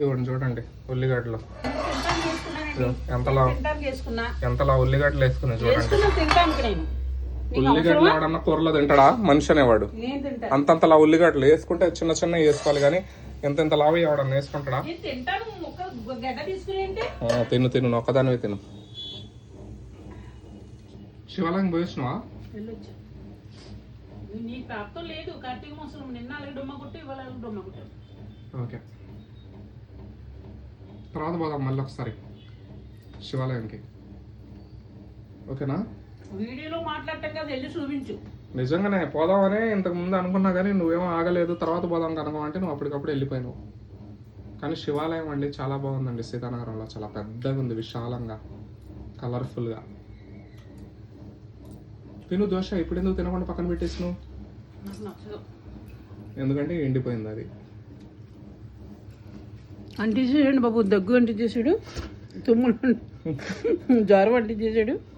ఇవ్వండి చూడండి ఉల్లిగడ్డలు. ఎంతలా ఎంతలా ఉల్లిగడ్డలు వేసుకున్నాయి చూడండి. ఉల్లిగడ్డలు? ఎవడన్నా కూరలో తింటాడా? మనిషి అనేవాడు అంతంతలా ఉల్లిగడ్డలు వేసుకుంటే చిన్న చిన్న వేసుకోవాలి కానీ ఎంత ఎంత లావు ఎవడన్నా వేసుకుంటాడా తిను తిను ఒక్కదానివే తిను. శివాలయం పోయిస్తున్నావా నీ- లేదు కార్తీక మాసం నిన్న అలాగే డొమ్మ కొట్టు ఇవాళ డొమ్మ కొట్టావు ఓకే. తర్వాత పోదాం మళ్ళీ ఒకసారి. శివాలయంకి. ఓకేనా? వీడియోలో మాట్లాడటం కదా వెళ్ళి చూపించు. నిజంగానే పోదామని ఇంతకు ముందు అనుకున్నా కానీ నువ్వేమో ఆగలేదు తర్వాత పోదాం కనుక అంటే నువ్వు అప్పటికప్పుడు వెళ్ళిపోయినావు. కానీ శివాలయం అండి చాలా బాగుందండి. సీతానగరంలో చాలా పెద్దగా ఉంది విశాలంగా కలర్ఫుల్గా తిను దోశ ఇప్పుడు ఎందుకు తినకుండా పక్కన పెట్టేసినావు? ఎందుకంటే ఎండిపోయింది అది. అంటించేసాడు బాబు దగ్గు అంటించేసాడు తుమ్ములు జ్వరం అంటించేసాడు